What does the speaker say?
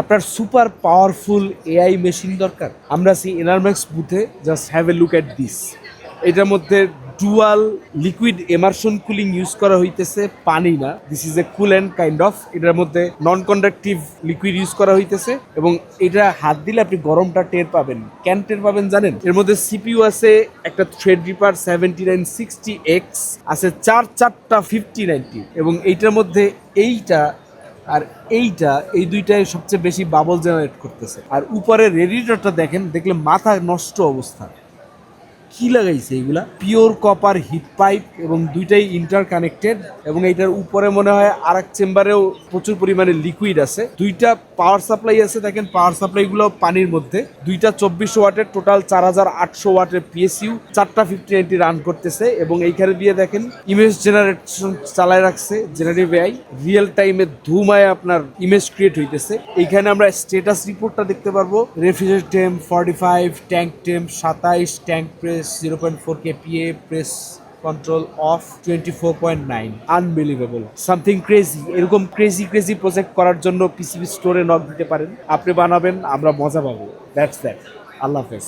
আপনার super powerful AI machine দরকার। আমরা আছি এনারম্যাক্স বুথে just have a look at this এটার মধ্যে dual liquid immersion cooling use করা হইতেছে, পানি না। This is a cool and kind of এটার মধ্যে নন কন্ডাক্টিভ লিকুইড ইউজ করা হইতেছে। এবং এটা হাত দিলে আপনি গরমটা টের পাবেন। কেন টের পাবেন জানেন? এর মধ্যে সিপিইউ আছে, একটা threadripper seventy nine sixty X আছে চার চারটা ফিফটি নাইনটি এবং এইটার মধ্যে এইটা আর এইটা, এই দুইটাই সবচেয়ে বেশি বাবল জেনারেট করতেছে। আর উপরে রেডিটরটা দেখেন, দেখলে মাথা নষ্ট অবস্থা। কি লাগাইছে এগুলা? পিওর কপার হিট পাইপ এবং দুইটাই ইন্টার কানেক্টেড এবং এইটার উপরে মনে হয় আর এক চেম্বারেও প্রচুর পরিমাণে লিকুইড আছে। দুইটা পাওয়ার সাপ্লাই আছে, দেখেন পাওয়ার সাপ্লাইগুলো পানির মধ্যে। দুইটা চব্বিশ ওয়াটের টোটাল চার হাজার আটশো ওয়াটের পিএসইউ চারটা ফিফটি নাইনটি রান করতেছে এবং এইখানে দিয়ে দেখেন ইমেজ জেনারেশন চালায় রাখছে জেনারেটিভ এআই রিয়েল টাইমে ধুমায় আপনার ইমেজ ক্রিয়েট হইতেছে। এইখানে আমরা স্টেটাস রিপোর্টটা দেখতে পারব। রেফ্রিজারেট টেম ফর্টি ফাইভ ট্যাঙ্ক টেম সাতাইশ tank press zero point four K PA press control of twenty four point nine unbelievable something crazy এরকম ক্রেজি ক্রেজি প্রজেক্ট করার জন্য পিসিবি স্টোরে নক দিতে পারেন। আপনি বানাবেন, আমরা মজা পাবো। দ্যাটস দ্যাট আল্লাহ হাফেজ।